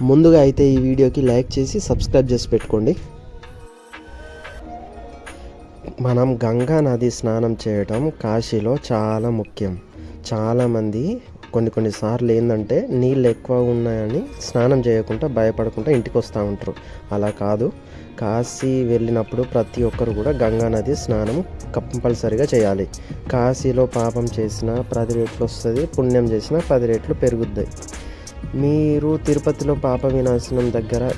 ముందుగా అయితే ఈ వీడియోకి లైక్ చేసి సబ్స్క్రైబ్ చేసి పెట్టుకోండి. మనం గంగా నది స్నానం చేయటం కాశీలో చాలా ముఖ్యం. చాలామంది కొన్ని కొన్నిసార్లు ఏంటంటే నీళ్ళు ఎక్కువ ఉన్నాయని స్నానం చేయకుండా భయపడకుండా ఇంటికి వస్తూ ఉంటారు. అలా కాదు. కాశీ వెళ్ళినప్పుడు ప్రతి ఒక్కరు కూడా గంగా నది స్నానం కంపల్సరిగా చేయాలి. కాశీలో పాపం చేసినా పది రెట్లు వస్తుంది పుణ్యం చేసినా పది రెట్లు పెరుగుద్ది. మీరు తిరుపతిలో పాప వినాశనం దగ్గర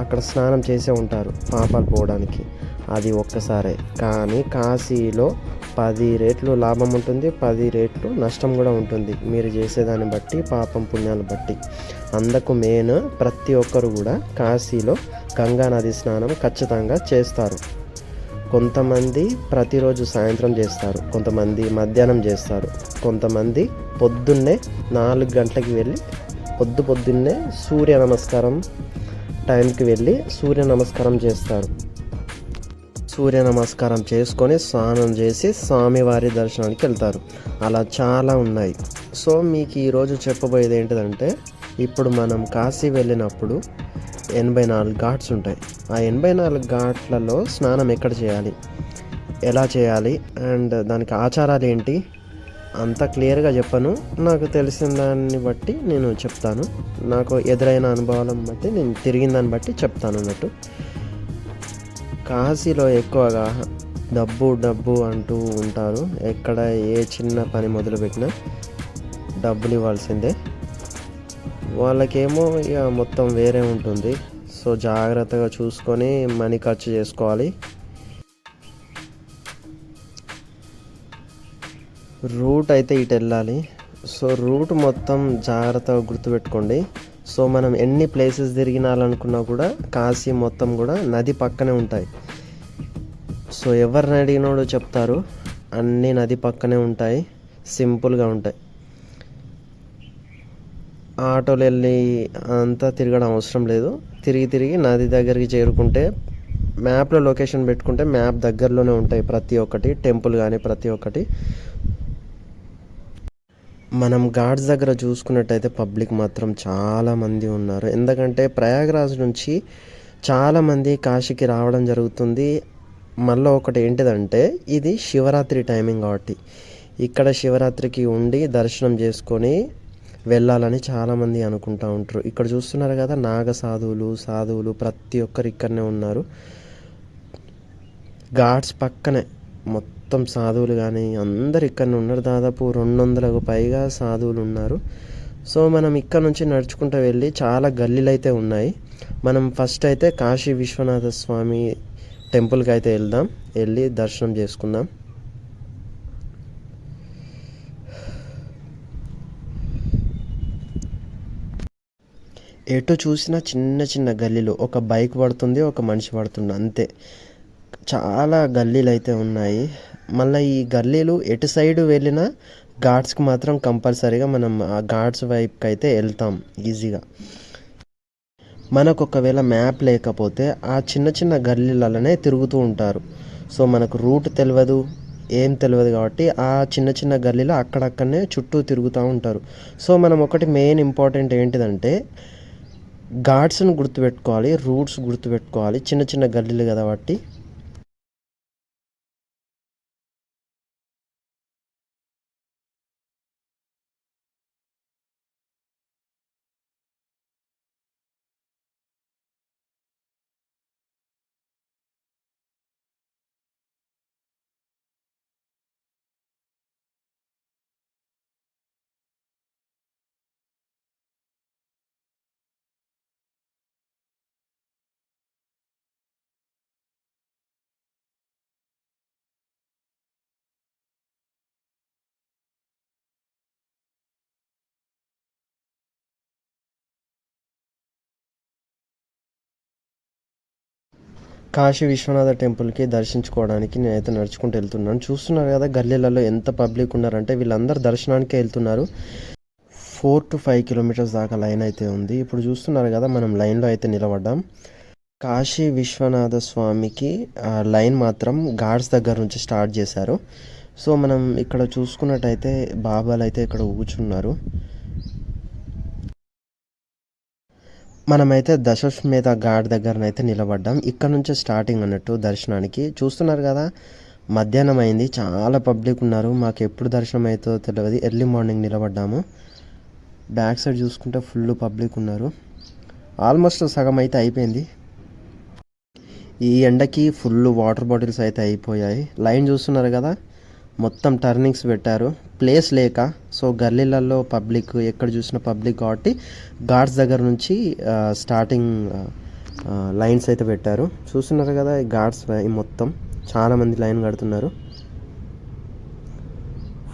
అక్కడ స్నానం చేసే ఉంటారు పాపాలు పోవడానికి. అది ఒక్కసారే. కానీ కాశీలో పది రేట్లు లాభం ఉంటుంది పది రేట్లు నష్టం కూడా ఉంటుంది. మీరు చేసేదాన్ని బట్టి పాపం పుణ్యాలు బట్టి. అందుకు మెయిన్ ప్రతి ఒక్కరు కూడా కాశీలో గంగా నది స్నానం ఖచ్చితంగా చేస్తారు. కొంతమంది ప్రతిరోజు సాయంత్రం చేస్తారు కొంతమంది మధ్యాహ్నం చేస్తారు కొంతమంది పొద్దున్నే నాలుగు గంటలకి వెళ్ళి పొద్దు పొద్దున్నే సూర్య నమస్కారం టైంకి వెళ్ళి సూర్య నమస్కారం చేస్తారు సూర్య నమస్కారం చేసుకొని స్నానం చేసి స్వామివారి దర్శనానికి వెళ్తారు. అలా చాలా ఉన్నాయి. సో మీకు ఈరోజు చెప్పబోయేది ఏంటిదంటే ఇప్పుడు మనం కాశీ వెళ్ళినప్పుడు ఎనభై నాలుగు ఘాట్స్ ఉంటాయి. ఆ ఎనభై నాలుగు ఘాట్లలో స్నానం ఎక్కడ చేయాలి? ఎలా చేయాలి? అండ్ దానికి ఆచారాలు ఏంటి? అంత క్లియర్గా చెప్పను. నాకు తెలిసిన దాన్ని బట్టి నేను చెప్తాను. నాకు ఎదురైన అనుభవాలను బట్టి నేను తిరిగిన దాన్ని బట్టి చెప్తాను అన్నట్టు. కాశీలో ఎక్కువగా డబ్బు డబ్బు అంటూ ఉంటారు. ఎక్కడ ఏ చిన్న పని మొదలుపెట్టినా డబ్బులు ఇవ్వాల్సిందే. వాళ్ళకేమో ఇక మొత్తం వేరే ఉంటుంది. సో జాగ్రత్తగా చూసుకొని మనీ ఖర్చు చేసుకోవాలి. రూట్ అయితే ఇటు వెళ్ళాలి. సో రూట్ మొత్తం జాగ్రత్తగా గుర్తుపెట్టుకోండి. సో మనం ఎన్ని ప్లేసెస్ తిరిగినాలనుకున్నా కూడా కాశీ మొత్తం కూడా నది పక్కనే ఉంటాయి. సో ఎవరిని అడిగినోడు చెప్తారు అన్నీ నది పక్కనే ఉంటాయి సింపుల్గా ఉంటాయి. ఆటోలు వెళ్ళి అంతా తిరగడం అవసరం లేదు. తిరిగి తిరిగి నది దగ్గరికి చేరుకుంటే మ్యాప్లో లొకేషన్ పెట్టుకుంటే మ్యాప్ దగ్గరలోనే ఉంటాయి ప్రతి ఒక్కటి టెంపుల్ కానీ ప్రతి ఒక్కటి. మనం ఘాట్స్ దగ్గర చూసుకున్నట్టయితే పబ్లిక్ మాత్రం చాలామంది ఉన్నారు. ఎందుకంటే ప్రయాగరాజ్ నుంచి చాలామంది కాశీకి రావడం జరుగుతుంది. మళ్ళీ ఒకటి ఏంటిదంటే ఇది శివరాత్రి టైమింగ్ కాబట్టి. ఇక్కడ శివరాత్రికి ఉండి దర్శనం చేసుకొని వెళ్ళాలని చాలామంది అనుకుంటా ఉంటారు. ఇక్కడ చూస్తున్నారు కదా నాగ సాధువులు సాధువులు ప్రతి ఒక్కరు ఇక్కడనే ఉన్నారు. ఘాట్స్ పక్కనే మొత్తం మొత్తం సాధువులు కానీ అందరు ఇక్కడ ఉన్నారు. దాదాపు రెండు వందలకు పైగా సాధువులు ఉన్నారు. సో మనం ఇక్కడ నుంచి నడుచుకుంటూ వెళ్ళి చాలా గల్లీలు అయితే ఉన్నాయి. మనం ఫస్ట్ అయితే కాశీ విశ్వనాథ స్వామి టెంపుల్కి అయితే వెళ్దాం. వెళ్ళి దర్శనం చేసుకుందాం. ఎటు చూసినా చిన్న చిన్న గల్లీలు. ఒక బైక్ పడుతుంది ఒక మనిషి పడుతుంది అంతే. చాలా గల్లీలు అయితే ఉన్నాయి. మళ్ళీ ఈ గల్లీలు ఎటు సైడ్ వెళ్ళినా ఘాట్స్కి మాత్రం కంపల్సరీగా మనం ఆ ఘాట్స్ వైపుకి అయితే వెళ్తాం ఈజీగా. మనకు ఒకవేళ మ్యాప్ లేకపోతే ఆ చిన్న చిన్న గల్లీలలోనే తిరుగుతూ ఉంటారు. సో మనకు రూట్ తెలియదు ఏం తెలియదు కాబట్టి ఆ చిన్న చిన్న గల్లీలో అక్కడక్కడనే చుట్టూ తిరుగుతూ ఉంటారు. సో మనం ఒకటి మెయిన్ ఇంపార్టెంట్ ఏంటిదంటే ఘాట్స్ని గుర్తుపెట్టుకోవాలి రూట్స్ గుర్తుపెట్టుకోవాలి చిన్న చిన్న గల్లీలు కదా కాబట్టి కాశీ విశ్వనాథ టెంపుల్కి దర్శించుకోవడానికి నేనైతే నడుచుకుంటూ వెళ్తున్నాను. చూస్తున్నారు కదా గల్లీలలో ఎంత పబ్లిక్ ఉన్నారంటే వీళ్ళందరూ దర్శనానికే వెళ్తున్నారు. ఫోర్ టు ఫైవ్ కిలోమీటర్స్ దాకా లైన్ అయితే ఉంది. ఇప్పుడు చూస్తున్నారు కదా మనం లైన్లో అయితే నిలబడ్డాం. కాశీ విశ్వనాథ స్వామికి లైన్ మాత్రం గాడ్స్ దగ్గర నుంచి స్టార్ట్ చేశారు. సో మనం ఇక్కడ చూసుకున్నట్టయితే బాబాలు అయితే ఇక్కడ కూర్చున్నారు. మనమైతే దశాశ్వమేధ ఘాట్ దగ్గరనైతే నిలబడ్డాం. ఇక్కడ నుంచే స్టార్టింగ్ అన్నట్టు దర్శనానికి. చూస్తున్నారు కదా మధ్యాహ్నం అయింది. చాలా పబ్లిక్ ఉన్నారు. మాకు ఎప్పుడు దర్శనం అవుతుందో తెలియదు ఎర్లీ మార్నింగ్ నిలబడ్డాము. బ్యాక్ సైడ్ చూసుకుంటే ఫుల్ పబ్లిక్ ఉన్నారు. ఆల్మోస్ట్ సగం అయితే అయిపోయింది. ఈ ఎండకి ఫుల్ వాటర్ బాటిల్స్ అయితే అయిపోయాయి. లైన్ చూస్తున్నారు కదా మొత్తం టర్నింగ్స్ పెట్టారు. ప్లేస్ లేక సో గల్లీలలో పబ్లిక్ ఎక్కడ చూసిన పబ్లిక్ కాబట్టి ఘాట్స్ దగ్గర నుంచి స్టార్టింగ్ లైన్స్ అయితే పెట్టారు. చూస్తున్నారు కదా ఈ ఘాట్స్ మొత్తం. చాలామంది లైన్ కడుతున్నారు.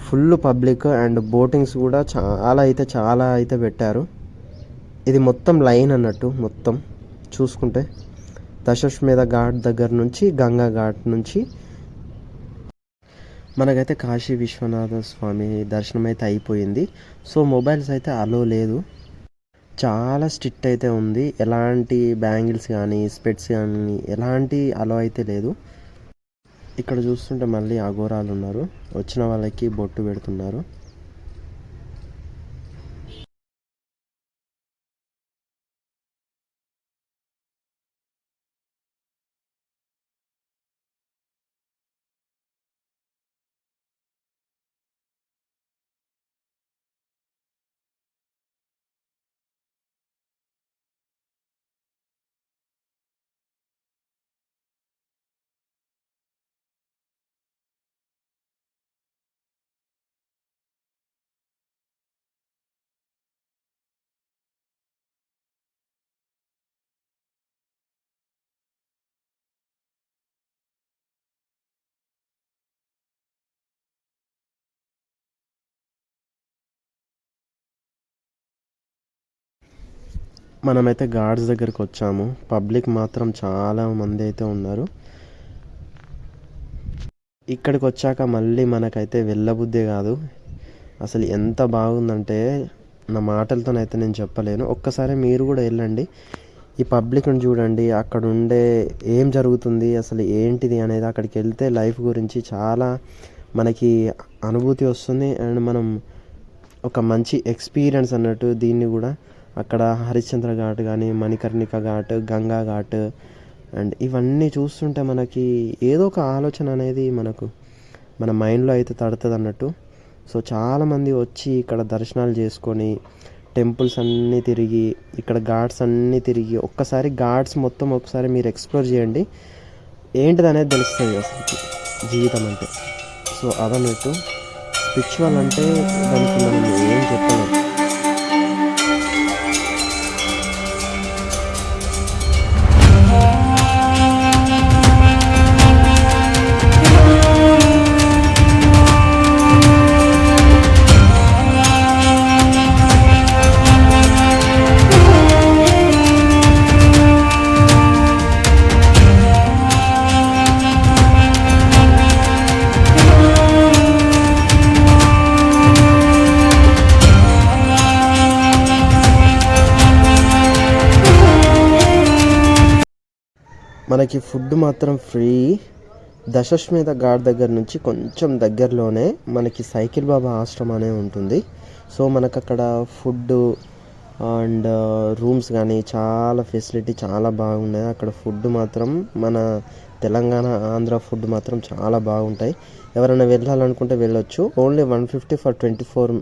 ఫుల్ పబ్లిక్ అండ్ బోటింగ్స్ కూడా చాలా అయితే చాలా అయితే పెట్టారు. ఇది మొత్తం లైన్ అన్నట్టు మొత్తం చూసుకుంటే. దశాశ్వమేధ ఘాట్ దగ్గర నుంచి గంగా ఘాట్ నుంచి మనకైతే కాశీ విశ్వనాథ స్వామి దర్శనం అయితే అయిపోయింది. సో మొబైల్స్ అయితే అలో లేదు. చాలా స్ట్రిక్ట్ అయితే ఉంది. ఎలాంటి బ్యాంగిల్స్ కానీ స్పెట్స్ కానీ ఎలాంటి అలో అయితే లేదు. ఇక్కడ చూస్తుంటే మళ్ళీ అఘోరాలు ఉన్నారు. వచ్చిన వాళ్ళకి బొట్టు పెడుతున్నారు. మనమైతే గార్డ్స్ దగ్గరికి వచ్చాము. పబ్లిక్ మాత్రం చాలా మంది అయితే ఉన్నారు. ఇక్కడికి వచ్చాక మళ్ళీ మనకైతే వెళ్ళబుద్దే కాదు. అసలు ఎంత బాగుందంటే నా మాటలతోనైతే నేను చెప్పలేను. ఒక్కసారి మీరు కూడా వెళ్ళండి. ఈ పబ్లిక్ని చూడండి. అక్కడ ఉండే ఏం జరుగుతుంది అసలు ఏంటిది అనేది అక్కడికి వెళ్తే లైఫ్ గురించి చాలా మనకి అనుభూతి వస్తుంది. అండ్ మనం ఒక మంచి ఎక్స్పీరియన్స్ అన్నట్టు దీన్ని కూడా అక్కడ హరిశ్చంద్ర ఘాట్ కానీ మణికర్ణిక ఘాట్ గంగా ఘాట్ అండ్ ఇవన్నీ చూస్తుంటే మనకి ఏదో ఒక ఆలోచన అనేది మనకు మన మైండ్లో అయితే తడుతుంది అన్నట్టు సో చాలామంది వచ్చి ఇక్కడ దర్శనాలు చేసుకొని టెంపుల్స్ అన్నీ తిరిగి ఇక్కడ ఘాట్స్ అన్నీ తిరిగి ఒక్కసారి ఘాట్స్ మొత్తం ఒకసారి మీరు ఎక్స్ప్లోర్ చేయండి. ఏంటిది అనేది తెలుస్తుంది అసలు జీవితం అంటే. సో అదన్నట్టు. స్పిరిచువల్ అంటే దానికి మనం ఏం చెప్పలేము మనకి ఫుడ్ మాత్రం ఫ్రీ. దశశ్మేధ ఘాట్ దగ్గర నుంచి కొంచెం దగ్గరలోనే మనకి సైకిల్ బాబా ఆశ్రమం అనే ఉంటుంది. సో మనకు అక్కడ ఫుడ్ అండ్ రూమ్స్ కానీ చాలా ఫెసిలిటీ చాలా బాగున్నాయి. అక్కడ ఫుడ్ మాత్రం మన తెలంగాణ ఆంధ్ర ఫుడ్ మాత్రం చాలా బాగుంటాయి. ఎవరైనా వెళ్ళాలనుకుంటే వెళ్ళొచ్చు. Only one fifty for twenty four